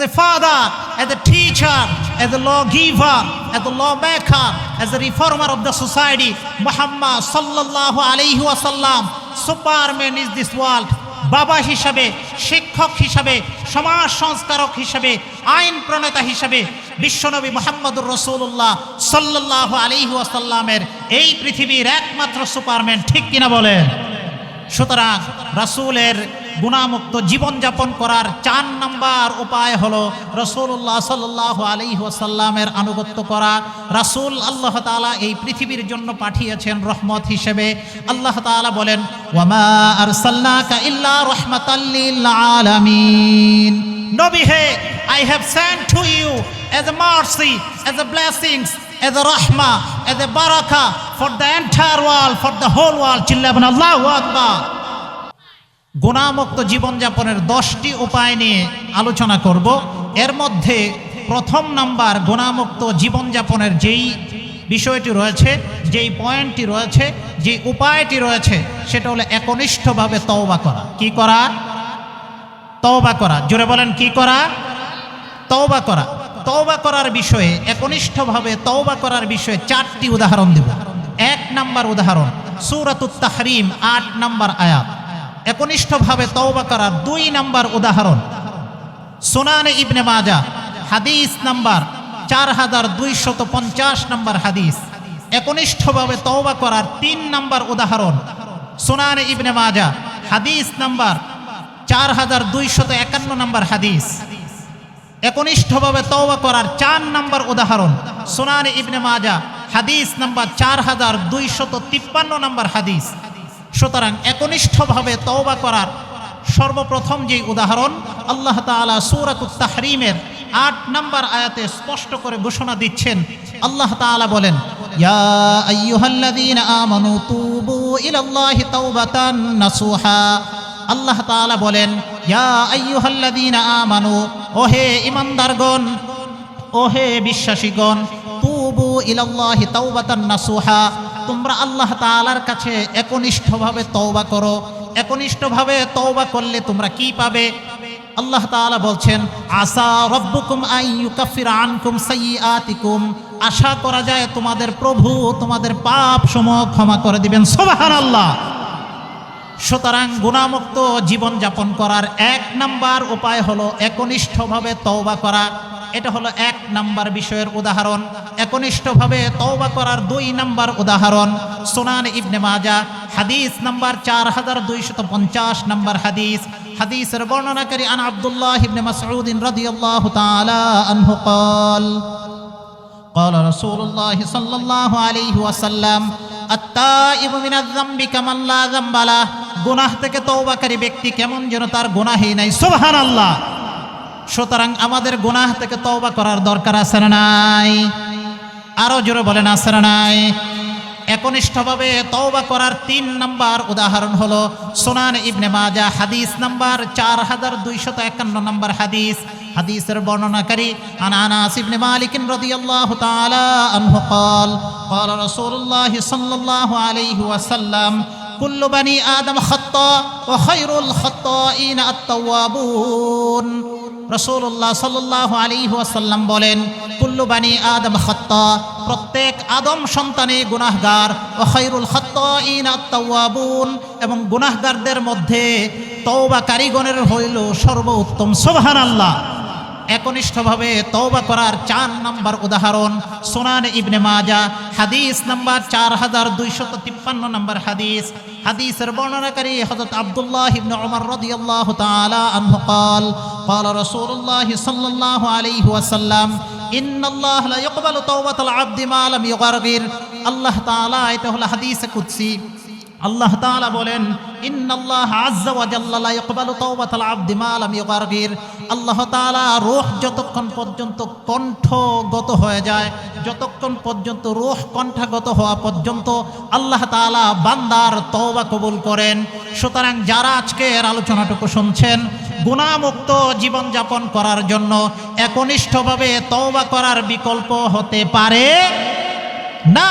as a father, as a teacher, as a lawgiver, as a lawmaker, as a reformer of the society, Muhammad sallallahu alayhi wasallam, superman is this world. বাবা হিসাবে শিক্ষক হিসাবে সমাজ সংস্কারক হিসাবে আইন প্রণেতা হিসাবে বিশ্বনবী মোহাম্মদুর রসুল্লাহ সাল্লাহ আলিহু আসাল্লামের এই পৃথিবীর একমাত্র সুপারম্যান ঠিক কিনা বলেন সুতরাং রাসূলের গুণামুক্ত জীবনযাপন করার চার নাম্বার উপায় হলো রসুল্লাহ সাল্লাহ আলী ওয়াসাল্লামের আনুগত্য করা। রাসূল আল্লাহ তাআলা এই পৃথিবীর জন্য পাঠিয়েছেন রহমত হিসেবে। আল্লাহ তাআলা বলেন, ওয়ামা আরসালনাকা ইল্লা রাহমাতাল লিল আলামিন। নবী I have sent to you গুণামুক্ত জীবনযাপনের দশটি উপায় নিয়ে আলোচনা করব। এর মধ্যে প্রথম নাম্বার, গুণামুক্ত জীবনযাপনের যেই বিষয়টি রয়েছে, যেই পয়েন্টটি রয়েছে, যে উপায়টি রয়েছে, সেটা হলো একনিষ্ঠভাবে তওবা করা। কি করা? তওবা করা। জোরে বলেন, কি করা? তওবা করা। তওবা করার বিষয়ে, একনিষ্ঠভাবে তওবা করার বিষয়ে চারটি উদাহরণ দেব। এক নাম্বার উদাহরণ, সূরাতুত তাহরিম, আট নাম্বার আয়াত। একনিষ্ঠভাবে তওবা করার দুই নাম্বার উদাহরণ। সোনানে ইবনে মাজা, হাদিস নাম্বার চার হাজার দুইশত পঞ্চাশ নাম্বার হাদিস। একনিষ্ঠভাবে তওবা করার তিন নাম্বার উদাহরণ। সোনানে ইবনে মাজা, হাদিস নাম্বার চার হাজার দুইশত একান্ন নাম্বার হাদিস। একনিষ্ঠভাবে তওবা করার চার নাম্বার উদাহরণ। সোনান ইবনে মাজা, হাদিস নাম্বার চার হাজার দুইশত তিপ্পান্ন নাম্বার হাদিস। সুতরাং একনিষ্ঠভাবে তওবা করার সর্বপ্রথম যে উদাহরণ, আল্লাহ সূরাতুত তাহরিমের আট নম্বর আয়াতে স্পষ্ট করে ঘোষণা দিচ্ছেন। আল্লাহ তাআলা বলেন আল্লাহ তাআলা বলেন আমানু, ওহে ঈমানদারগণ, ওহে বিশ্বাসীগণ, তুবু ইলাল্লাহি তাওবাতান নাসুহা। তোমরা আল্লাহ তাআলার কাছে একনিষ্ঠভাবে তওবা করো। একনিষ্ঠভাবে তওবা করলে তোমরা কি পাবে? আল্লাহ তাআলা বলছেন আসা রব্বুকুম আন ইউকাফিরা আনকুম সাইয়্যাতিকুম। আশা করা যায় তোমাদের প্রভু তোমাদের পাপ সমূহ ক্ষমা করে দিবেন। সুবহানাল্লাহ। সুতরাং গুণামুক্ত জীবনযাপন করার এক নাম্বার উপায় হলো একনিষ্ঠভাবে তওবা করা। এটা হলো এক নাম্বার বিষয়ের উদাহরণ। একনিষ্ঠভাবে তওবা করার দুই নাম্বার উদাহরণ সোনান ইবনে মাজা হাদিস নাম্বার চার হাজার দুইশত পঞ্চাশ নাম্বার হাদিস হাদিসের বর্ণনাকারী আন আব্দুল্লাহ ইবনে মাসউদিন রাদিয়াল্লাহু তাআলা আনহু قال قال رسول الله صلى الله عليه وسلم التائب من الذنب كمن لا ذنب له গুনাহ থেকে তওবাকারী ব্যক্তি কেমন যেন তার গুনাহই নাই সুবহানাল্লাহ সুতরাং আমাদের গুনাহ থেকে তওবা করার দরকার আছে না নাই আরো জোরে বলেন আছে না নাই একনিষ্ঠভাবে তওবা করার তিন নাম্বার উদাহরণ হলো সোনান ইবনে মাজা হাদিস নাম্বার চার হাজার দুইশত একান্ন নাম্বার হাদিস হাদিসের বর্ণনাকারী আন আনাস ইবনে মালিক রাদিয়াল্লাহু তাআলা আনহু قال قال رسول الله صلى الله عليه وسلم كل بني آدم خطاء وخير الخطائين التوابون রসুল্লাহ সাল্লাহ আলী ওয়াসাল্লাম বলেন কুল্লুবানী আদম খত্তা প্রত্যেক আদম সন্তানে গুনাহগার ও খৈরুল খত্তাইন আত্মাবুন এবং গুনাহগারদের মধ্যে তৌবা কারিগণের হইল সর্বোত্তম সোহান আল্লাহ একনিষ্ঠভাবে তওবা করার চার নাম্বার উদাহরণ সোনান ইবনে মাজা হাদিস নাম্বার চার হাজার দুইশত তিপ্পান্ন নাম্বার হাদিস হাদিসের বর্ণনাকারী হযরত আব্দুল্লাহ ইবনে ওমর রাদিয়াল্লাহু তাআলা আনহু قال قال رسول الله صلى الله عليه وسلم إن الله لا يقبل توبة العبد ما لم يغرغر আল্লাহ তাআলা এটা হলো হাদিসে কুদসি আল্লাহ তাআলা বলেন ইন্নাল্লাহ আজ্জা ওয়া জাল্লা লা ইয়াকবালু তাওবাতাল আবদি মা লাম ইউগারগির আল্লাহ তাআলা রোহ যতক্ষণ পর্যন্ত কণ্ঠগত হয়ে যায়, যতক্ষণ পর্যন্ত রোহ কণ্ঠাগত হওয়া পর্যন্ত আল্লাহ তাআলা বান্দার তওবা কবুল করেন। সুতরাং যারা আজকের আলোচনাটুকু শুনছেন, গুণামুক্ত জীবনযাপন করার জন্য একনিষ্ঠভাবে তওবা করার বিকল্প হতে পারে না।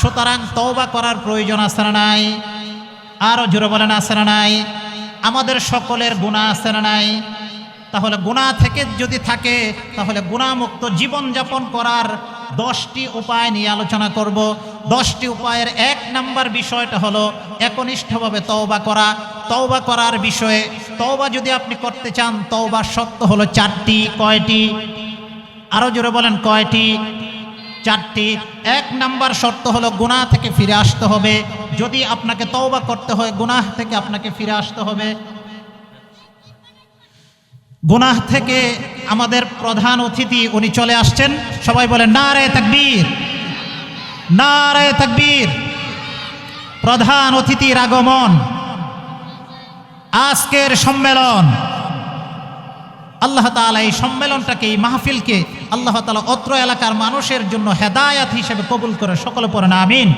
সুতরাং তওবা করার প্রয়োজন আছে না নাই? আরও জোরে বলেন, আছে না নাই? আমাদের সকলের গুণা আছে না নাই? তাহলে গুণা থেকে যদি থাকে, তাহলে গুণামুক্ত জীবনযাপন করার দশটি উপায় নিয়ে আলোচনা করব। দশটি উপায়ের এক নাম্বার বিষয়টা হলো একনিষ্ঠভাবে তওবা করা। তওবা করার বিষয়ে, তওবা যদি আপনি করতে চান তওবার সত্য হলো চারটি, কয়টি? আরও জোরে বলেন, কয়টি? চারটি। এক নাম্বার শর্ত হলো গুনাহ থেকে ফিরে আসতে হবে। যদি আপনাকে তওবা করতে হয়, গুনাহ থেকে আপনাকে ফিরে আসতে হবে। গুনাহ থেকে আমাদের প্রধান অতিথি উনি চলে আসছেন। সবাই বলেন, নারে তাকবীর নারে তাকবীর। প্রধান অতিথির আগমন, আজকের সম্মেলন। আল্লাহ তাআলা এই সম্মেলনটাকে, এই মাহফিলকে আল্লাহ তাআলা অত্র এলাকার মানুষের জন্য হেদায়াত হিসেবে কবুল করে সকলে পড়েন, আমিন।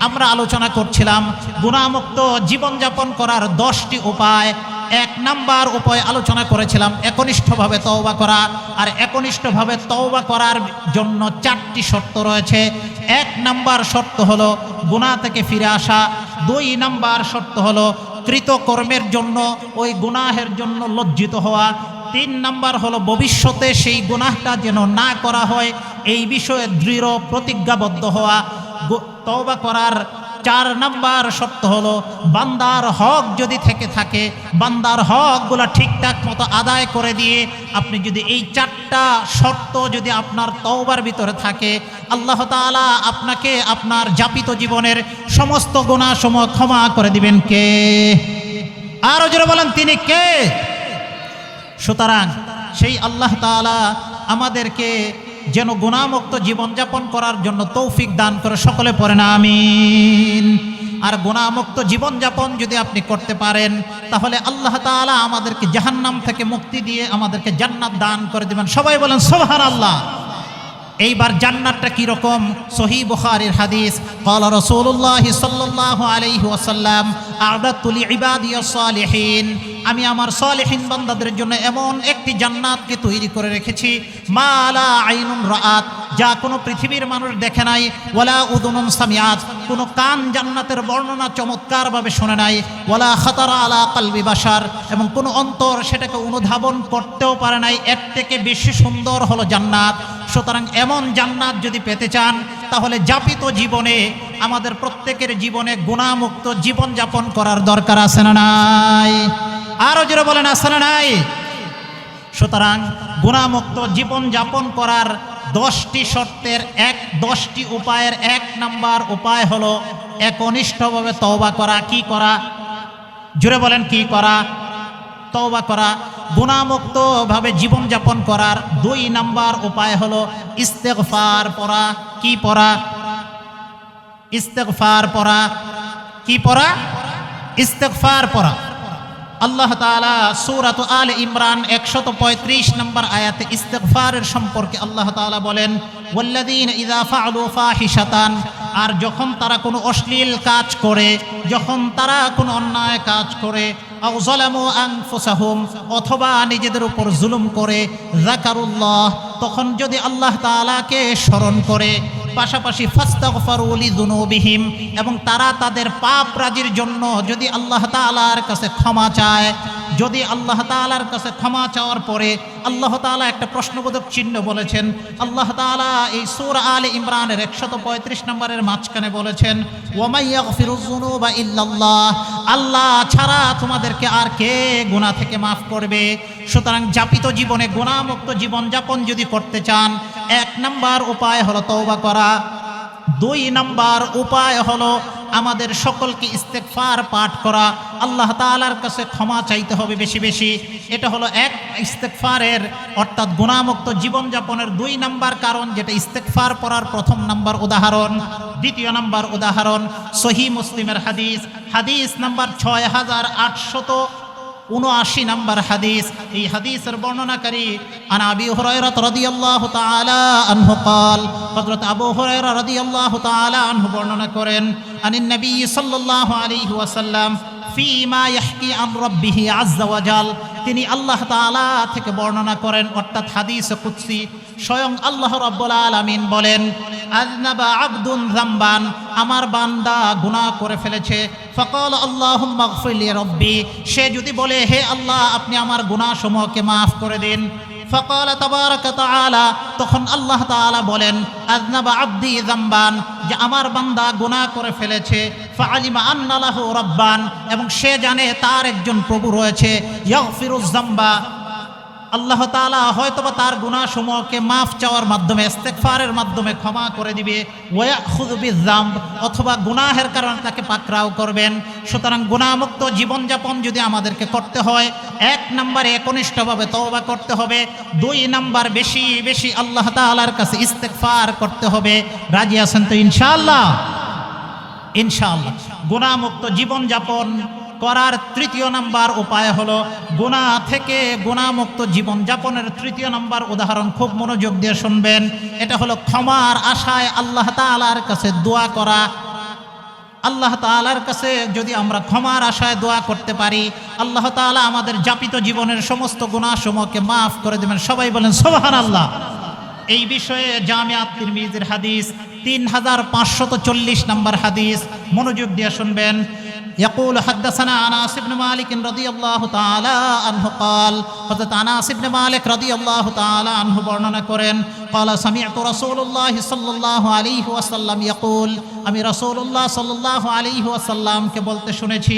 আমরা আলোচনা করছিলাম গুণামুক্ত জীবনযাপন করার দশটি উপায়। এক নাম্বার উপায় আলোচনা করেছিলাম, একনিষ্ঠভাবে তওবা করা। আর একনিষ্ঠভাবে তওবা করার জন্য চারটি শর্ত রয়েছে। এক নাম্বার শর্ত হলো গুনাহ থেকে ফিরে আসা। দুই নাম্বার শর্ত হলো কৃতকর্মের জন্য, ওই গুনাহের জন্য লজ্জিত হওয়া। তিন নাম্বার হলো ভবিষ্যতে সেই গুনাহটা যেন না করা হয়, এই বিষয়ে দৃঢ় প্রতিজ্ঞাবদ্ধ হওয়া। তওবা করার চার নাম্বার শর্ত হলো, বান্দার হক যদি থেকে থাকে, বান্দার হকগুলো ঠিকঠাক মতো আদায় করে দিয়ে আপনি যদি এই চারটা শর্ত যদি আপনার তওবার ভিতরে থাকে, আল্লাহ তাআলা আপনাকে আপনার যাপিত জীবনের সমস্ত গুণাসমূহ ক্ষমা করে দিবেন কে? আরও জোরে বলেন, তিনি কে? সুতরাং সেই আল্লাহ তাআলা আমাদেরকে যেন গুণামুক্ত জীবনযাপন করার জন্য তৌফিক দান করে সকলে পরে না আমি আর গুণামুক্ত জীবনযাপন যদি আপনি করতে পারেন, তাহলে আল্লাহ তালা আমাদেরকে জাহান্নাম থেকে মুক্তি দিয়ে আমাদেরকে জান্নাত দান করে দেবেন। সবাই বলেন সোহার আল্লাহ এইবার জান্নাতটা কীরকম সহি বুখারির হাদিস। কল রসুল্লাহ সাল্লাহ আলাইহি ওয়াসাল্লাম আমি আমার সালেহীন বান্দাদের জন্য এমন একটি জান্নাতকে তৈরি করে রেখেছি। মালা আইনুন রাত যা কোনো পৃথিবীর মানুষ দেখে নাই ওলা উদুনুন সামিয়াত কোনো কান জান্নাতের বর্ণনা চমৎকারভাবে শোনে নাই ওলা খাতারা আলা কালবি বাসার এবং কোনো অন্তর সেটাকে অনুধাবন করতেও পারে নাই। এর থেকে বেশি সুন্দর হলো জান্নাত। সুতরাং এমন জান্নাত যদি পেতে চান তাহলে যাপিত জীবনে, আমাদের প্রত্যেকের জীবনে গুণামুক্ত জীবনযাপন করার দরকার আছে না নাই? আরও জোরে বলেন, আছে না নাই? সুতরাং গুণামুক্ত জীবনযাপন করার দশটি শর্তের এক, দশটি উপায়ের এক নাম্বার উপায় হলো একনিষ্ঠভাবে তওবা করা। কি করা? জুড়ে বলেন, কি করা? তওবা করা, গুণামুক্তভাবে জীবনযাপন করার দুই নাম্বার উপায় হলো ইস্তেগফার পড়া, কি পড়া? ইস্তেগফার পড়া, কি পড়া? ইস্তেগফার পড়া। আল্লাহ তাআলা সূরাত আল ইমরান 135 নম্বর আয়াতে ইস্তেগফারের সম্পর্কে আল্লাহ তাআলা বলেন, ওয়াল্লাযীনা ইযা ফাআলু ফাহিশাতান আর যখন তারা কোনো অশ্লীল কাজ করে, যখন তারা কোনো অন্যায় কাজ করে অথবা নিজেদের উপর জুলুম করে জাকারুল্লাহ তখন যদি আল্লাহ তাআলাকে স্মরণ করে, পাশাপাশি ফাস্তাগফারুলি দুনুবিহিম এবং তারা তাদের পাপ রাজির জন্য যদি আল্লাহ তালার কাছে ক্ষমা চায় যদি আল্লাহ তালার কাছে ক্ষমা চাওয়ার পরে আল্লাহ তাআলা একটা প্রশ্নবোধক চিহ্ন বলেছেন, আল্লাহ তাআলা এই সুর আলে ইমরানের 135 নম্বরের মাঝখানে বলেছেন যুনুবা ইল্লাল্লাহ আল্লাহ ছাড়া তোমাদেরকে আর কে গুনাহ থেকে মাফ করবে? সুতরাং যাপিত জীবনে গুণামুক্ত জীবনযাপন যদি করতে চান, এক নম্বর উপায় হলো তওবা করা, দুই নাম্বার উপায় হলো আমাদের সকলকে ইস্তেকফার পাঠ করা। আল্লাহ তালার কাছে ক্ষমা চাইতে হবে বেশি বেশি। এটা হলো এক ইস্তেকফারের অর্থাৎ গুণামুক্ত জীবনযাপনের দুই নাম্বার কারণ, যেটা ইস্তেকফার পড়ার প্রথম নাম্বার উদাহরণ। দ্বিতীয় নাম্বার উদাহরণ সহি মুসলিমের হাদিস। হাদিস নাম্বার ছয় হাজার আটশত উনআশি নম্বর হাদিস এই হাদিসের বর্ণনাকারী আন আবি হুরায়রা রাদিয়াল্লাহু তাআলা আনহু قال হযরত আবু হুরায়রা রাদিয়াল্লাহু তাআলা আনহু বর্ণনা করেন আনিন নবী সাল্লাল্লাহু আলাইহি ওয়াসাল্লাম ফিমা ইয়াহকি আন রাব্বিহি আযজা ওয়া জাল তিনি আল্লাহ তাআলা থেকে বর্ণনা করেন অর্থাৎ হাদিস কুদসি স্বয়ং আল্লাহ রাব্বুল আলামিন বলেন আযনাবা আবদুন যামবান আমার বান্দা গুনাহ করে ফেলেছে। ফকাল আল্লাহ গফিরলি রব্বি, সে যদি বলে, হে আল্লাহ, আপনি আমার গুনাহসমূহকে মাফ করে দিন। ফকাল তাবারাক তাআলা, তখন আল্লাহ তাআলা বলেন, আজনাবা আব্দি জাম্বান যে আমার বান্দা গুনাহ করে ফেলেছে। ফাআলিমা আন্না লাহু রাব্বান, এবং সে জানে তার একজন প্রভু রয়েছে। ইয়াগফিরুজ যামবা আল্লাহ তাআলা হয়তোবা তার গুনাহসমূহকে মাফ চাওয়ার মাধ্যমে, ইস্তেগফারের মাধ্যমে ক্ষমা করে দিবে। ওয়াখুযু বিযাম অথবা গুনাহের কারণে তাকে পাকড়াও করবেন। সুতরাং গুণামুক্ত জীবনযাপন যদি আমাদেরকে করতে হয়, এক নম্বরে একনিষ্ঠভাবে তওবা করতে হবে। দুই নাম্বার বেশি বেশি আল্লাহ তাআলার কাছে ইস্তেগফার করতে হবে। রাজি আছেন তো ইনশাআল্লাহ? ইনশাআল্লাহ। গুণামুক্ত জীবনযাপন করার তৃতীয় নাম্বার উপায় হলো গুণা থেকে গুণামুক্ত জীবনযাপনের তৃতীয় নাম্বার উদাহরণ খুব মনোযোগ দিয়ে শুনবেন। এটা হলো ক্ষমার আশায় আল্লাহ তাআলার কাছে দোয়া করা। আল্লাহ তাআলার কাছে যদি আমরা ক্ষমার আশায় দোয়া করতে পারি, আল্লাহ তাআলা আমাদের যাপিত জীবনের সমস্ত গুণাসমূহকে মাফ করে দেবেন। সবাই বলেন সোহান আল্লাহ এই বিষয়ে জামিয়াত তিরমিজির হাদিস তিন হাজার পাঁচশত চল্লিশ নম্বর হাদিস মনোযোগ দিয়ে শুনবেন। يقول حدثنا انس بن مالك رضي الله تعالى عنه قال حضرت انس بن مالك رضي الله تعالى عنه বর্ণনা করেন قال سمعت رسول الله صلى الله عليه وسلم يقول আমি রাসূলুল্লাহ সাল্লাল্লাহু আলাইহি ওয়াসাল্লামকে বলতে শুনেছি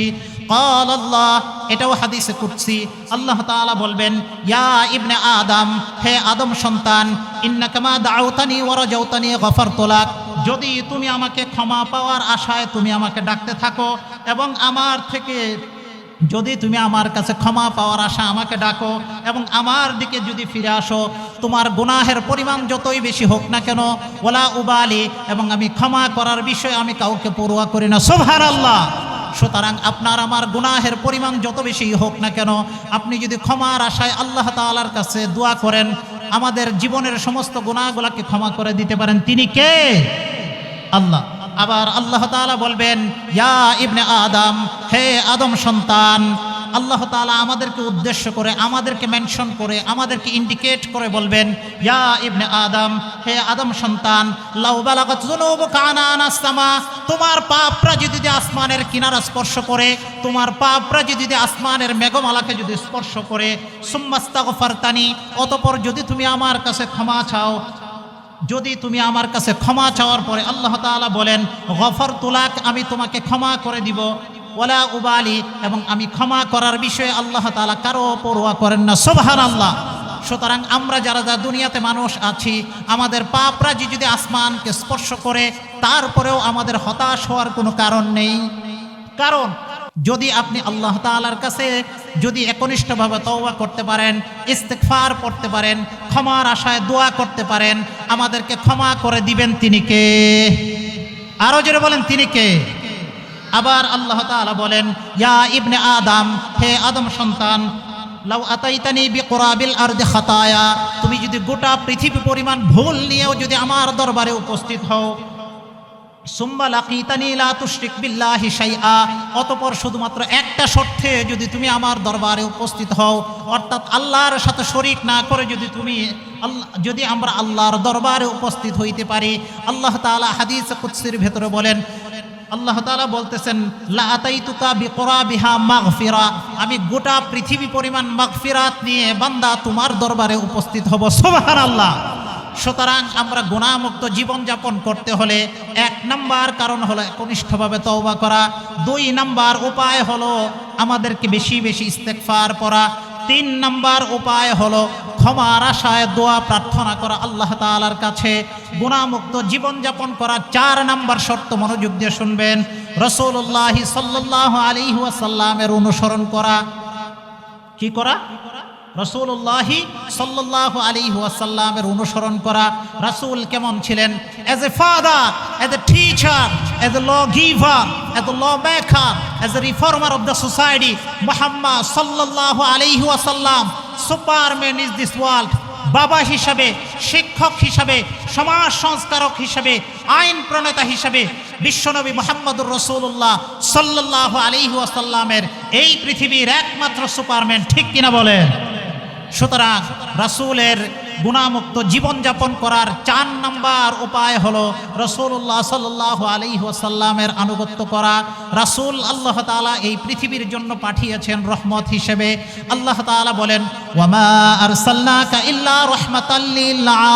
قال الله এটাও হাদিসে কুদসি আল্লাহ তাআলা বলবেন ইয়া ইবনে আদম হে আদম সন্তান ইন্নাকা মা দাউতানি ওয়া রাজাউতানি গফারতু লাক যদি তুমি আমাকে ক্ষমা পাওয়ার আশায় তুমি আমাকে ডাকতে থাকো এবং আমার থেকে যদি তুমি আমার কাছে ক্ষমা পাওয়ার আশা আমাকে ডাকো এবং আমার দিকে যদি ফিরে আসো, তোমার গুনাহের পরিমাণ যতই বেশি হোক না কেন, ওলা উবালি, এবং আমি ক্ষমা করার বিষয়ে আমি কাউকে পড়ুয়া করি না। সোভার আল্লাহ সুতরাং আপনার আমার গুনাহের পরিমাণ যত বেশি হোক না কেন, আপনি যদি ক্ষমার আশায় আল্লাহ তাআলার কাছে দোয়া করেন, আমাদের জীবনের সমস্ত গুনাহগুলোকে ক্ষমা করে দিতে পারেন। তিনি কে? আল্লাহ। আবার আল্লাহ তাআলা বলবেন, ইয়া ইবনে আদম, হে আদম সন্তান, আল্লাহ তাআলা আমাদেরকে উদ্দেশ্য করে, আমাদেরকে মেনশন করে, আমাদেরকে ইন্ডিকেট করে বলবেন, ইয়া ইবনে আদম, হে আদম সন্তান, লাউ বালাগাত যুনুবুকা তোমার পাপরা যদি আসমানের কিনারা স্পর্শ করে, তোমার পাপরা যদি আসমানের মেঘমালাকে যদি স্পর্শ করে, সুম্মাস্তাগফারতানি, অতপর যদি তুমি আমার কাছে ক্ষমা চাও যদি তুমি আমার কাছে ক্ষমা চাওয়ার পরে আল্লাহ তাআলা বলেন, গফর তুলাক, আমি তোমাকে ক্ষমা করে দিব। ওলা উবালি, এবং আমি ক্ষমা করার বিষয়ে আল্লাহ তাআলা কারও পরোয়া করেন না। সোভান আল্লাহ সুতরাং আমরা যারা যা দুনিয়াতে মানুষ আছি, আমাদের পাপরাজি যদি আসমানকে স্পর্শ করে, তারপরেও আমাদের হতাশ হওয়ার কোনো কারণ নেই। কারণ যদি আপনি আল্লাহ তাআলার কাছে যদি একনিষ্ঠভাবে তওবা করতে পারেন, ইস্তেগফার পড়তে পারেন, ক্ষমার আশায় দোয়া করতে পারেন, আমাদেরকে ক্ষমা করে দিবেন তিনি কে? আরও জোরে বলেন, তিনি কে? আবার আল্লাহ তাআলা বলেন, ইয়া ইবনে আদম, হে আদম সন্তান, লাউ আতাইতানি বিকুরাবিল আরদি খাতায়া, তুমি যদি গোটা পৃথিবী পরিমাণ ভুল নিয়েও যদি আমার দরবারে উপস্থিত হও অতঃপর শুধুমাত্র একটা শর্তে যদি তুমি আমার দরবারে উপস্থিত হও, অর্থাৎ আল্লাহর সাথে শরিক না করে যদি তুমি আল্লাহ, যদি আমরা আল্লাহর দরবারে উপস্থিত হইতে পারি, আল্লাহ তাআলা হাদিস কুৎসির ভেতরে বলেন, আল্লাহ তাআলা বলতেছেন মাগফিরা। আমি গোটা পৃথিবী পরিমাণ মাগফিরাত নিয়ে বান্দা তোমার দরবারে উপস্থিত হব। সুবহানাল্লাহ। সুতরাং আমরা গুণামুক্ত জীবনযাপন করতে হলে এক নাম্বার কারণ হলো একনিষ্ঠভাবে তওবা করা। দুই নাম্বার উপায় হলো আমাদেরকে বেশি বেশি ইস্তেকফার পড়া। তিন নাম্বার উপায় হলো ক্ষমার আশায় দোয়া প্রার্থনা করা আল্লাহ তাআলার কাছে। গুণামুক্ত জীবনযাপন করা চার নাম্বার শর্ত মনোযোগ দিয়ে শুনবেন। রসুল্লাহ সাল্লাহ আলী ওয়াসাল্লামের অনুসরণ করা। কি করা? রসুল্লাহি সাল্লাহ আলী ওয়াসাল্লামের অনুসরণ করা রাসূল কেমন ছিলেন? As a father as a teacher as a law giver as a law maker as a reformer of the society Muhammad সাল্লাহ আলী ওয়াসাল্লাম, সুপারম্যান ইজ দিস ওয়ার্ল্ড। বাবা হিসাবে, শিক্ষক হিসাবে, সমাজ সংস্কারক হিসাবে, আইন প্রণেতা হিসাবে বিশ্বনবী মোহাম্মদুর রসুল্লাহ সাল্লাহ আলিহু আসাল্লামের এই পৃথিবীর একমাত্র সুপারম্যান ঠিক কিনা বলেন? সুতরাং রাসূলের গুণামুক্ত জীবনযাপন করার চার নাম্বার উপায় হলো রসুল্লাহ সাল্লাহ আলাইহি ওয়াসাল্লামের আনুগত্য করা। রাসূল আল্লাহ তাআলা এই পৃথিবীর জন্য পাঠিয়েছেন রহমত হিসেবে। আল্লাহ তাআলা বলেন, ওয়ামা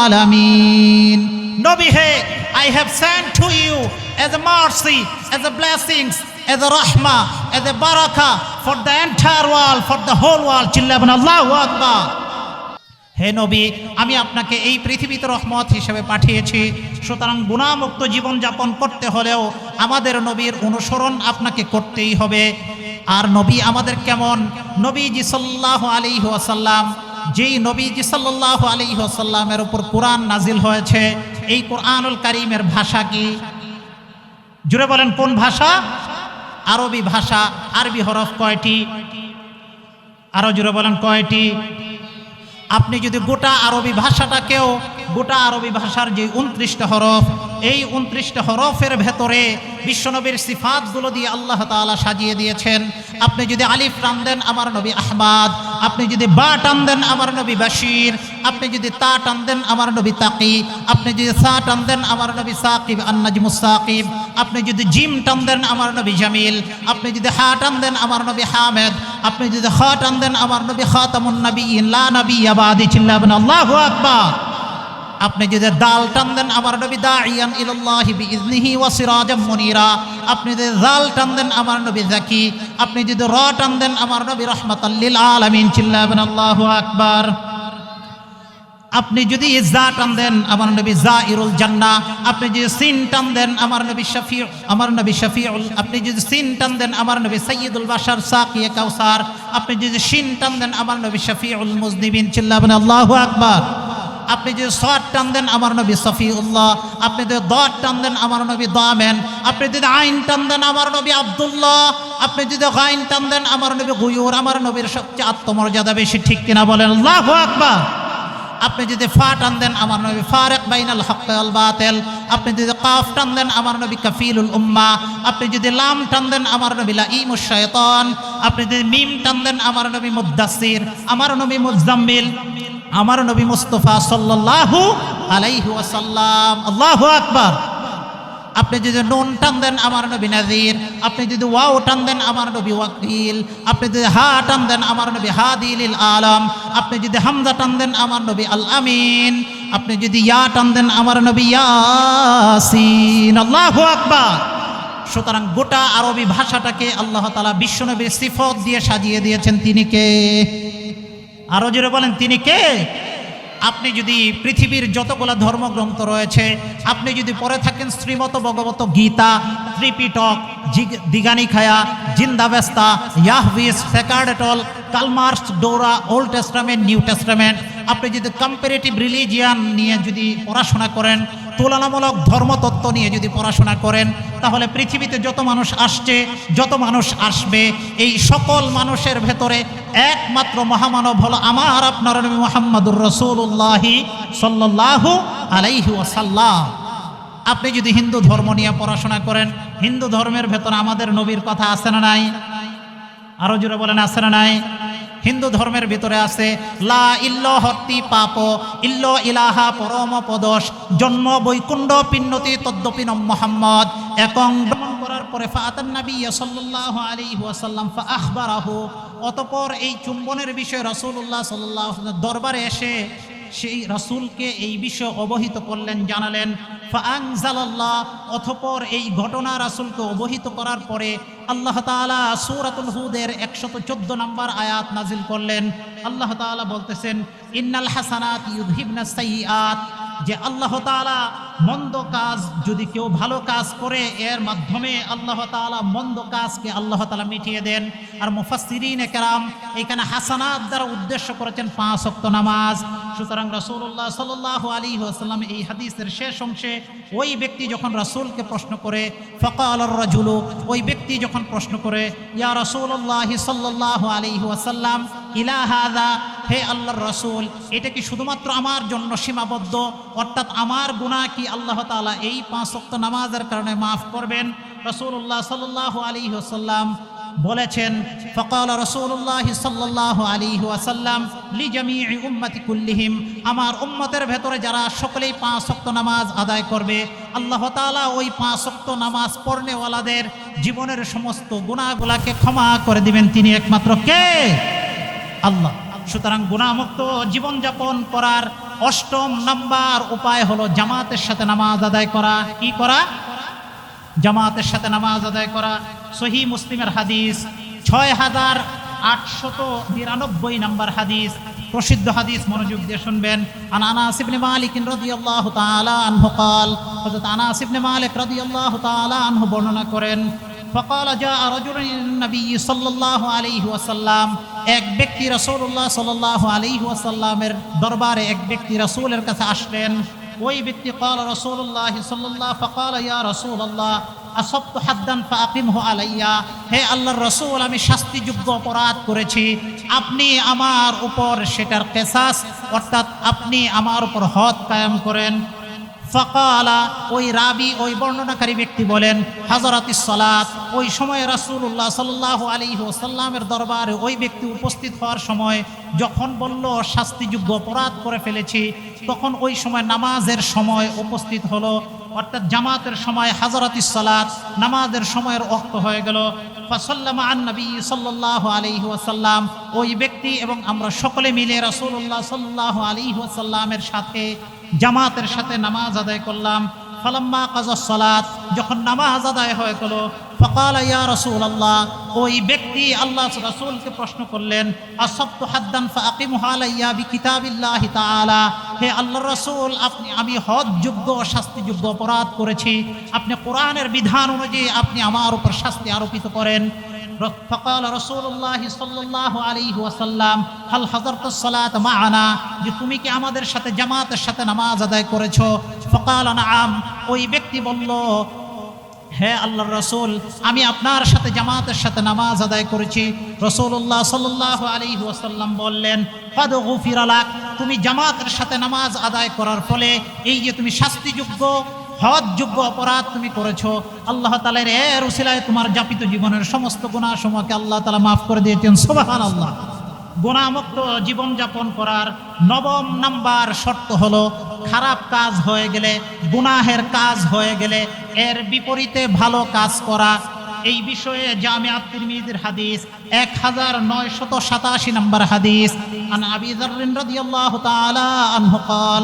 আলামিন। নবী হে I have sent to you as a mercy, as a blessings as a rahma as a barakah for the entire world for the whole world চিল্লাবেন আল্লাহু আকবার। হে নবী, আমি আপনাকে এই পৃথিবীতে রহমত হিসেবে পাঠিয়েছি। সুতরাং গুণামুক্ত জীবনযাপন করতে হলেও আমাদের নবীর অনুসরণ আপনাকে করতেই হবে। আর নবী আমাদের কেমন? নবীজি সাল্লাহ আলী ওয়াসাল্লাম, যেই নবীজি সাল্লাহ আলী ওয়াসাল্লামের উপর কোরআন নাজিল হয়েছে, এই কোরআনুল কারিমের ভাষা কি? জুড়ে বলেন, কোন ভাষা? আরবি ভাষা, আরবি হরফ কয়টি? আরও জুড়ে বলেন, কয়টি? আপনি যদি গোটা আরবি ভাষাটাকেও, গোটা আরবি ভাষার যে উনত্রিশটা হরফ এই উনত্রিশটা হরফের ভেতরে বিশ্বনবীর সিফাতগুলো দিয়ে আল্লাহ তাআলা সাজিয়ে দিয়েছেন। আপনি যদি আলিফ টান দেন, আমার নবী আহমাদ। আপনি যদি বা টান দেন, আমার নবী বাশির। আপনি যদি তা টান দেন, আমার নবী তাকি। আপনি যদি সা টান দেন, আমার নবী সাকিব আন্নাজমুস সাকিব। আপনি যদি জিম টান দেন, আমার নবী জামিল। আপনি যদি হা টান দেন, আমার নবী হামেদ। আপনি যদি খ টান দেন, আমার নবী খাতামুন নবী লা নবী আবাদি চিল্লাবেন আল্লাহু আকবার। আপনি যদি দাল টান দেন, আমার নবী দাইয়ান ইলাল্লাহি বিইজনিহি ওয়া সিরাজাম মুনিরা। আপনি যদি জাল টান দেন, আমার নবী জাকি আপনি যদি র টান দেন, আমার নবী রাহমাতাল লিল আলামিন। চিল্লাবেন আল্লাহু আকবার। আপনি যদি জা টান দেন, আমার নবী জা ইরুল জান্না। আপনি যদি সিন টান দেন, আমার নবী শফি, আমার নবী শফিউল। আপনি যদি সিন টান দেন, আমার নবী সৈয়দুল বাশার সাকিয়ে কাউসার। আপনি যদি শিন টান দেন, আমার নবী শফিউল মুজনিবিন। চিল্লাবেন আল্লাহু আকবার। আপনি যদি সট টান দেন, আমার নবী সফিউল্লাহ আপনি যদি দট টান দেন, আমার নবী দামেন। আপনি যদি আইন টান দেন, আমার নবী আব্দুল্লাহ। আপনি যদি গাইন টান দেন, আমার নবী গুয়ুর। আমার নবীর সবচেয়ে আত্মমর্যাদা বেশি, ঠিক কিনা বলেন? আল্লাহু আকবার। আপনি যদি ফা টান দেন, আমার নবী ফারেক বাইনাল হক আল বাতেল। আপনি যদি কাফ টান দেন, আমার নবী কফিলুল উম্মা। আপনি যদি লাম টান দেন, আমার নবী লাইমুশ আপনি যদি মিম টান দেন, আমার নবী মুদ্দাসির আমার নবী মুজাম্মিল আমার নবী মুস্তফা সাল্লাল্লাহু আলাইহি ওয়াসাল্লাম। আল্লাহু আকবার। আপনি যদি নুন টান দেন আমার নবী নাজির। আপনি যদি ওয়াও টান দেন আমার নবী ওয়াকিল। আপনি যদি হা টান দেন আমার নবী হাদিল আলম। আপনি যদি হামজা টান দেন আমার নবী আল আমিন। আপনি যদি ইয়া টান দেন আমার নবী ইয়াসিন। আল্লাহু আকবার। সুতরাং গোটা আরবি ভাষাটাকে আল্লাহ তালা বিশ্বনবীর সিফত দিয়ে সাজিয়ে দিয়েছেন। তিনি কে? আরও জোরে বলেন, তিনি কে? আপনি যদি পৃথিবীর যতগুলো ধর্মগ্রন্থ রয়েছে, আপনি যদি পরে থাকেন শ্রীমত ভগবত গীতা, ত্রিপিটক দিগানিখায়া, জিন্দাবেস্তা, ইয়াহভিস, ফেকার্ডেটল, কালমার্স, ডোরা, ওল্ড টেস্টামেন্ট, নিউ টেস্টামেন্ট, আপনি যদি কম্পারেটিভ রিলিজিয়ান নিয়ে যদি পড়াশোনা করেন তুলনামূলক ধর্মতত্ত্ব নিয়ে যদি পড়াশোনা করেন, তাহলে পৃথিবীতে যত মানুষ আসছে, যত মানুষ আসবে, এই সকল মানুষের ভেতরে একমাত্র মহামানব হলো আমার, আপনার মোহাম্মদুর রসুল্লাহি সাল্লাহ আলাইহু ওয়াসাল্লাম। আপনি যদি হিন্দু ধর্ম নিয়ে পড়াশোনা করেন, হিন্দু ধর্মের ভেতরে আমাদের নবীর কথা আছে না নাই? আরও জোরে বলেন, আছে না নাই? হিন্দু ধর্মের ভিতরে আছে, লা ইল্ল হত্তি পাপ, ইল্ল ইলাহা পরম পদস, জন্ম বৈকুণ্ড পিন্নতি তদ্যপিন মোহাম্মদ, একং ভ্রমণ করার পরে ফাতান্নাবি সাল্লাহ আলী ওয়াসাল্লাম ফা আখবারাহু অতপর এই চুম্বনের বিষয়ে রসুল্লাহ সাল্লাহ দরবারে এসে সেই রসুলকে এই বিষয়ে অবহিত করলেন, জানালেন ফাংজালাল্লাহ অথপর এই ঘটনা রাসুলকে অবহিত করার পরে আল্লাহ তালা সুরাতুল হুদের 114 নম্বর আয়াত নাজিল করলেন। আল্লাহ তালা বলতেছেন, ইন্নাল হাসানাত ইউযহিবনাস সাইয়্যাত যে আল্লাহ তাআলা মন্দ কাজ যদি কেউ ভালো কাজ করে, এর মাধ্যমে আল্লাহ তাআলা মন্দ কাজকে আল্লাহ তালা মিটিয়ে দেন। আর মুফাসসিরিন কেরাম এখানে হাসানাত দ্বারা উদ্দেশ্য করেছেন পাঁচ অক্ত নামাজ। সুতরাং রসুল্লাহ সাল্লাল্লাহু আলাইহি ওয়াসাল্লাম এই হাদিসের শেষ অংশে ওই ব্যক্তি যখন রাসূলকে প্রশ্ন করে ফাকাল রাজুলু? ওই ব্যক্তি যখন প্রশ্ন করে, ইয়া রাসূলুল্লাহ সাল্লাল্লাহু আলাইহি ওয়াসাল্লাম, ইলা হাযা হে আল্লাহর রসুল, এটা কি শুধুমাত্র আমার জন্য সীমাবদ্ধ? অর্থাৎ আমার গুনাহ কি আল্লাহ তাআলা এই পাঁচ ওয়াক্ত নামাজের কারণে মাফ করবেন? রসুল্লাহ সাল্লাহ আলী ওসাল্লাম বলেছেন, ফকাল রসুল্লাহ সাল্লাহ আলী ওয়াসাল্লাম লি জামি উম্মতি কুল্লিহিম। আমার উম্মতের ভেতরে যারা সকলেই পাঁচ ওয়াক্ত নামাজ আদায় করবে, আল্লাহ তাআলা ওই পাঁচ ওয়াক্ত নামাজ পড়নেওয়ালাদের জীবনের সমস্ত গুণাগুলাকে ক্ষমা করে দিবেন। তিনি একমাত্র কে? আল্লাহ। সুতরাং গুণামুক্ত জীবনযাপন করার অষ্টম নাম্বার উপায় হলো জামাতের সাথে নামাজ আদায় করা কি করা জামাতের সাথে নামাজ আদায় করা সহি মুসলিমের হাদিস ছয় হাজার আটশত নিরানব্বই নম্বর হাদিস প্রসিদ্ধ হাদিস মনোযোগ দিয়ে শুনবেন আন আনাস ইবনে মালিক রাদিয়াল্লাহু তাআলা আনহু قال হযরত আনাস ইবনে মালিক রাদিয়াল্লাহু তাআলা আনহু বর্ণনা করেন فقال جاء رجل الى النبي صلى الله عليه وسلم এক ব্যক্তি রাসূলুল্লাহ সাল্লাল্লাহু আলাইহি ওয়াসাল্লামের দরবারে এক ব্যক্তি রাসূলের কাছে আসলেন ওই ব্যক্তি قال رسول الله صلى الله فقال يا رسول الله আসবতু হাদ্দান ফাকিমহু আলাইয়া হে আল্লাহর রসুল আমি শাস্তিযোগ্য অপরাধ করেছি আপনি আমার উপর সেটার কেসাস অর্থাৎ আপনি আমার উপর হদ কায়েম করেন ফকালা, ওই রাবি, ওই বর্ণনাকারী ব্যক্তি বলেন হাজরাতি সালাত ওই সময় রাসূলুল্লাহ সাল্লাল্লাহু আলাইহি ওয়াসাল্লামের দরবারে ওই ব্যক্তি উপস্থিত হওয়ার সময় যখন বলল, শাস্তিযোগ্য অপরাধ করে ফেলেছি তখন ওই সময় নামাজের সময় উপস্থিত হলো। অর্থাৎ জামাতের সময় হাজরাতি সালাত নামাজের সময়ের অক্ত হয়ে গেল। ফাসাল্লামা আন নবী সাল্লাল্লাহু আলাইহি ওয়াসাল্লাম, ওই ব্যক্তি এবং আমরা সকলে মিলে রাসূলুল্লাহ সাল্লাল্লাহু আলাইহি ওয়াসাল্লামের সাথে জামাতের সাথে নামাজ আদায় করলাম। ফালাম্মা কাজা সালাত, যখন নামাজ আদায় হয়ে গেল, ফকাল ইয়া রসুল আল্লাহ ওই ব্যক্তি আল্লাহ রসুলকে প্রশ্ন করলেন, আসব্ত হাদ্দান ফাকিমহু আলাইয়া বি কিতাবিল্লাহি তাআলা, হে আল্লাহ রসুল, আপনি, আমি হদযোগ্য শাস্তিযোগ্য অপরাধ করেছি। আপনি কোরআনের বিধান অনুযায়ী আপনি আমার উপর শাস্তি আরোপিত করেন। فقال رسول الله صلى الله عليه وسلم هل حضرت الصلاة معنا যে তুমি কি আমাদের সাথে জামাতের সাথে নামাজ আদায় করেছো فقال نعم ওই ব্যক্তি বলল হ্যাঁ আল্লাহর রসুল আমি আপনার সাথে জামাতের সাথে নামাজ আদায় করেছি রসুল্লাহ সাল্লাহ আলী ওয়াসাল্লাম বললেন কদ গফিরালাক তুমি জামাতের সাথে নামাজ আদায় করার ফলে এই যে তুমি শাস্তিযোগ্য হদযোগ্য অপরাধ তুমি করেছো আল্লাহ তালের এর উসিলায় তোমার জাপিত জীবনের সমস্ত গুণা সময়কে আল্লাহ তালা মাফ করে দিয়েছেন সোবাহান আল্লাহ গুণামুক্ত জীবনযাপন করার নবম নাম্বার শর্ত হলো খারাপ কাজ হয়ে গেলে গুনাহের কাজ হয়ে গেলে এর বিপরীতে ভালো কাজ করা এই বিষয়ে জামিয়াত তিরমিজির হাদিস এক হাজার নয়শত সাতাশি নম্বর হাদিস আন আবি যাররিন রাদিয়াল্লাহু তাআলা আনহু قال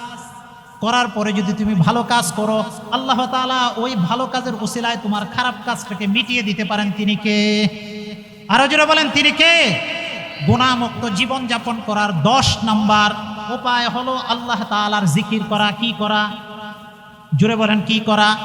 করার পরে যদি তুমি ভালো কাজ করো, আল্লাহ তাআলা ওই ভালো কাজের উসিলায় তোমার খারাপ কাজটাকে মিটিয়ে দিতে পারেন। তিনি কে? আরও জোরে বলেন, তিনি কে? গুণামুক্ত জীবন যাপন করার দশ নাম্বার উপায় হলো আল্লাহ তাআলার জিকির করা, কি করা? জোরে বলেন, কি করা?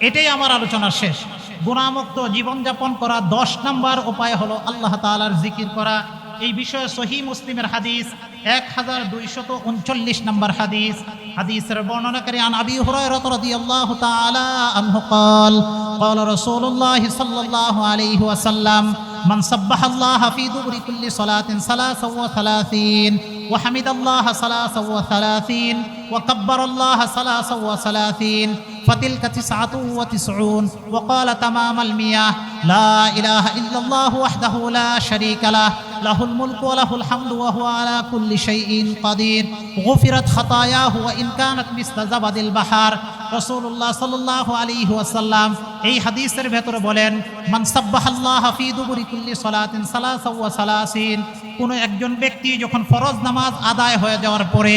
এটাই আমার আলোচনার শেষ। গুণামুক্ত জীবনযাপন করা দশ নাম্বার উপায় হলো আল্লাহ তাআলার জিকির করা। এই বিষয়ে সহি মুসলিমের হাদিস এক হাজার দুইশত উনচল্লিশ নম্বর হাদিস হাদিসের বর্ণনাকারী আন আবি হুরায়রা রাদিয়াল্লাহু তাআলা আনহু قال قال رسول الله صلى الله عليه وسلم من سبح الله في دبر كل صلاة ثلاثا وثلاثين وحمد الله ثلاثا وثلاثين وكبر الله ثلاثا وثلاثين فتلك تسعة وتسعون وقال تمام المياه. لا إله إلا الله وحده لا شريك له له الملك وله الحمد وهو على كل شيء قدير. غفرت خطاياه وإن كانت مثل زبد البحر রসুল্লাহ সাল্লাহ আলী ওয়াসাল্লাম এই হাদিসের ভেতরে বলেন, মান সাব্বাহাল্লাহ ফি দুবুরি কুল্লি সালাতিন সালাসা ওয়া সালাসিন। কোনো একজন ব্যক্তি যখন ফরজ নামাজ আদায় হয়ে যাওয়ার পরে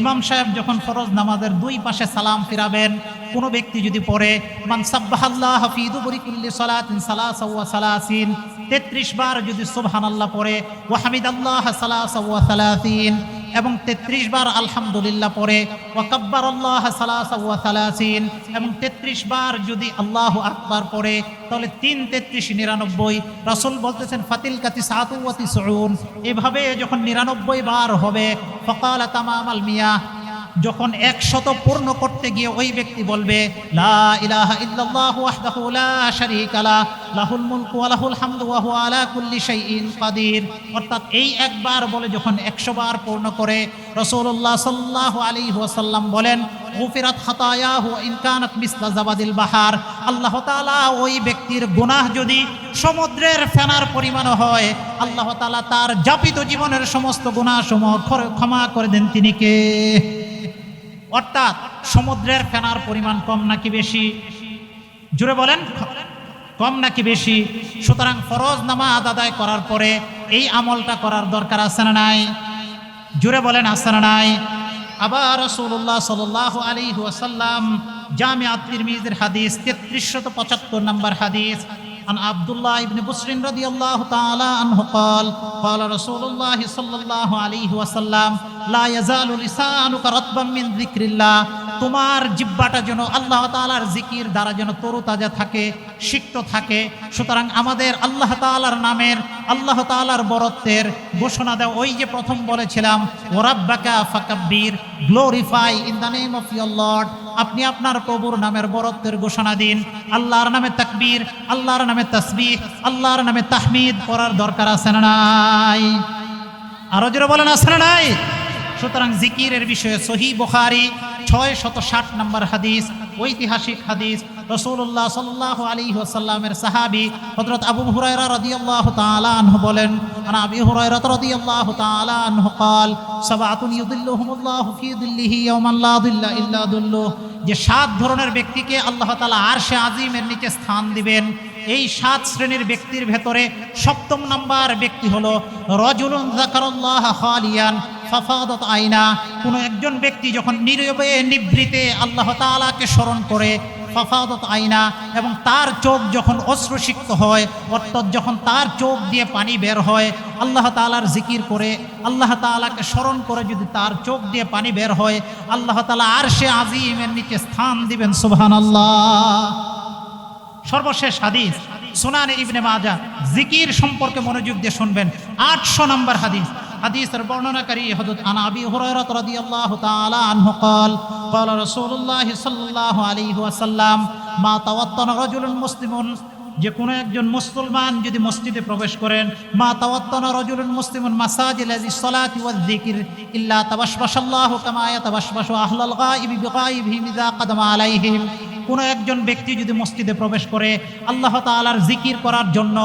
ইমাম সাহেব যখন ফরজ নামাজের দুই পাশে সালাম ফিরাবেন, কোনো ব্যক্তি যদি পড়ে, মান সাব্বাহাল্লাহ ফি দুবুরি কুল্লি সালাতিন সালাসা ওয়া সালাসিন। 33 বার যদি সুবহানাল্লাহ পড়ে, ওয়া হামিদাল্লাহ সালাসা ওয়া সালাসিন। এবং 33 বার আলহামদুলিল্লাহ পরে ওয়াকাব্বার ওয়া সালাসিন, এবং 33 বার যদি আল্লাহ আকবার পরে তাহলে তিন তেত্রিশ নিরানব্বই। রসুল বলতেছেন, ফাতিল কাতি সাতুয়াতি সরুন এভাবে যখন 99 বার হবে, ফকাল তামাম আল মিয়া যখন একশত পূর্ণ করতে গিয়ে ওই ব্যক্তি বলবে অর্থাৎ এই একবার বলে যখন 100 বার পূর্ণ করে বলেন জাবাদিল বাহার। আল্লাহ তাআলা ওই ব্যক্তির গুনাহ যদি সমুদ্রের ফেনার পরিমাণ হয়, আল্লাহ তাআলা তার যাপিত জীবনের সমস্ত গুনাহ সমূহ ক্ষমা করে দেন। তিনি কে? অর্থাৎ সমুদ্রের ফেনার পরিমাণ কম নাকি বেশি? জুড়ে বলেন, কম নাকি বেশি? সুতরাং ফরজ নামাজ আদায় করার পরে এই আমলটা করার দরকার আছে না নাই? জুড়ে বলেন, আছে না নাই? আবার রসুল্লাহ সাল আলী ওয়াসাল্লাম জামিয়া তিরমিজের হাদিস তেত্রিশশত পঁচাত্তর নম্বর হাদিস عن عبد الله بن بسر رضي الله تعالى عنه قال قال رسول الله صلى الله عليه وسلم لا يزال لسانك رطبا من ذكر الله তোমার জিব্বাটা যেন আল্লাহ তাআলার জিকির দ্বারা যেন তরুতাজা থাকে সিক্ত থাকে সুতরাং আমাদের আল্লাহ তাআলার নামের আল্লাহ তাআলার বরত্বের ঘোষণা দেওয়া ওই যে প্রথম বলেছিলাম ওরাব্বাকা ফাকাব্বির glorify in the name of your lord আপনি আপনার কবুর নামের বরত্বের ঘোষণা দিন। আল্লাহর নামে তাকবীর, আল্লাহর নামে তসবিহ, আল্লাহর নামে তাহমিদ করার দরকার আছে না নাই? আরও যেটা বলেন, আছে না নাই? সুতরাং জিকিরের বিষয়ে সহি বুখারী, ছয় শত ষাট নম্বর হাদিস, ঐতিহাসিক হাদিস রসুল্লাহ সাল্লাহ আলী ওসাল্লামের সাহাবি হজরত আবু হুরায়রা রাদিয়াল্লাহু তাআলা আনহু বলেন আন আবি হুরায়রা রাদিয়াল্লাহু তাআলা আনহু قال সাবাতুন ইউদিল্লুহুমুল্লাহু ফি দিল্লিহি ইয়াওমান লা দিল্লা ইল্লা দিল্লুহ যে সাত ধরনের ব্যক্তিকে আল্লাহ তাআলা আরশে আজিমের নিচে স্থান দিবেন এই সাত শ্রেণীর ব্যক্তির ভেতরে সপ্তম নাম্বার ব্যক্তি হলো রজুলুন যাকারাল্লাহ খালিয়ান ফাফাদত আইনা কোনো একজন ব্যক্তি যখন নীরবে নিবৃতে আল্লাহ তাআলাকে স্মরণ করে ফাফাদত আইনা এবং তার চোখ যখন অশ্রুসিক্ত হয়, অর্থাৎ যখন তার চোখ দিয়ে পানি বের হয়, আল্লাহ তাআলার জিকির করে, আল্লাহ তাআলাকে স্মরণ করে যদি তার চোখ দিয়ে পানি বের হয়, আল্লাহ তাআলা আর সে আজিমের নিচে স্থান দিবেন, সুবহানাল্লাহ। সর্বশেষ হাদিস, সোনান ইবনে মাজা জিকির সম্পর্কে মনোযোগ দিয়ে শুনবেন, আটশো নম্বর হাদিস। হাদিসের বর্ণনাকারী হযরত আন আবি হুরায়রা রাদিয়াল্লাহু তাআলা আনহু قال قال رسول الله صلى الله عليه وسلم ما توطن رجل مسلم যে কোনো একজন মুসলমান যদি মসজিদে প্রবেশ করেন মা তাওয়াত্তানা রাজুলুন মুসলিমুন মাসাজিল আজি সলাতি ওয়াজ যিকির ইল্লা তাবাশবাশাল্লাহু কামা ইয়াতাবাশবাশু আহলাল গায়বি বিগায়বিহিম ইযা কাদামা আলাইহিম কোনো একজন ব্যক্তি যদি মসজিদে প্রবেশ করে আল্লাহ তালার জিকির করার জন্য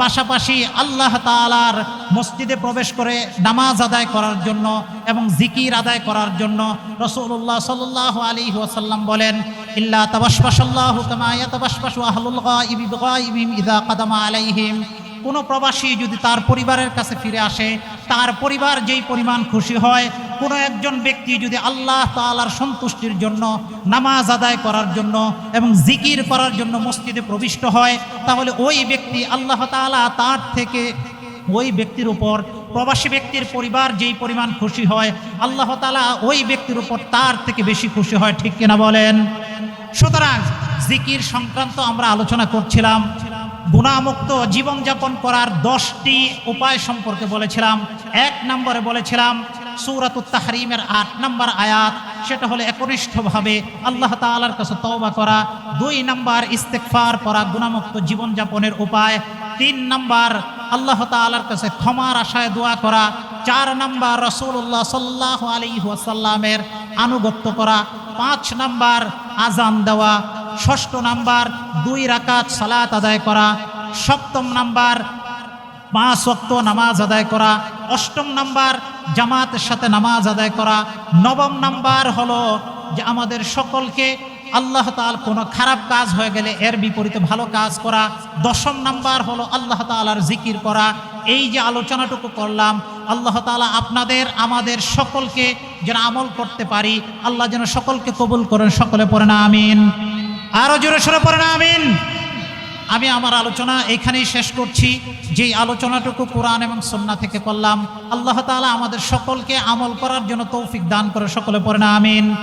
পাশাপাশি আল্লাহ তালার মসজিদে প্রবেশ করে নামাজ আদায় করার জন্য এবং জিকির আদায় করার জন্য রসুল্লাহ সাল্লাহ আলী ওয়াসাল্লাম বলেন, ইল্লা তাবাশবাশাল্লাহু কামা ইয়াতাবাশবাশু আহলুল বিগায়বিহিম ইদা কাদামা আলাইহিম। কোনো প্রবাসী যদি তার পরিবারের কাছে ফিরে আসে, তার পরিবার যেই পরিমাণ খুশি হয়, কোনো একজন ব্যক্তি যদি আল্লাহ তাআলার সন্তুষ্টির জন্য, নামাজ আদায় করার জন্য এবং জিকির করার জন্য মসজিদে প্রবিষ্ট হয়, তাহলে ওই ব্যক্তি আল্লাহ তাআলা তার থেকে ওই ব্যক্তির উপর, প্রবাসী ব্যক্তির পরিবার যেই পরিমাণ খুশি হয়, আল্লাহ তাআলা ওই ব্যক্তির উপর তার থেকে বেশি খুশি হয়, ঠিক কিনা বলেন? সুতরাং জিকির সংক্রান্ত আমরা আলোচনা করছিলাম। গুণামুক্ত জীবনযাপন করার দশটি উপায় সম্পর্কে বলেছিলাম। এক নম্বরে বলেছিলাম, সূরাতুত তাহরিমের আট নম্বর আয়াত, সেটা হলো একনিষ্ঠভাবে আল্লাহ তাআলার কাছে তওবা করা। দুই নম্বর ইস্তেকফার করা গুণামুক্ত জীবনযাপনের উপায়। তিন নম্বর, আল্লাহ তাআলার কাছে ক্ষমার আশায় দোয়া করা। চার নম্বর রসুল্লাহ সাল্লাহ আলী ওয়াসাল্লামের আনুগত্য করা। পাঁচ নম্বর আজান দেওয়া। ষষ্ঠ নাম্বার, দুই রাকাত সালাত আদায় করা, সপ্তম নাম্বার, পাঁচ ওয়াক্ত নামাজ আদায় করা, অষ্টম নাম্বার, জামাতের সাথে নামাজ আদায় করা, নবম নাম্বার হলো যে আমাদের সকলকে আল্লাহ তাআলা কোনো খারাপ কাজ হয়ে গেলে এর বিপরীতে ভালো কাজ করা, দশম নাম্বার হলো আল্লাহ তাআলার জিকির করা, এই যে আলোচনাটুকু করলাম, আল্লাহ তাআলা আপনাদের, আমাদের সকলকে যেন আমল করতে পারি, আল্লাহ যেন সকলকে কবুল করেন, সকলে পড়ে না, আমিন। আরও জোরে সরে পড়ে না, আমিন। আমি আমার আলোচনা এখানেই শেষ করছি। যেই আলোচনাটুকু কোরআন এবং সন্না থেকে করলাম, আল্লাহ তালা আমাদের সকলকে আমল করার জন্য তৌফিক দান করে সকলে পড়ে না, আমিন।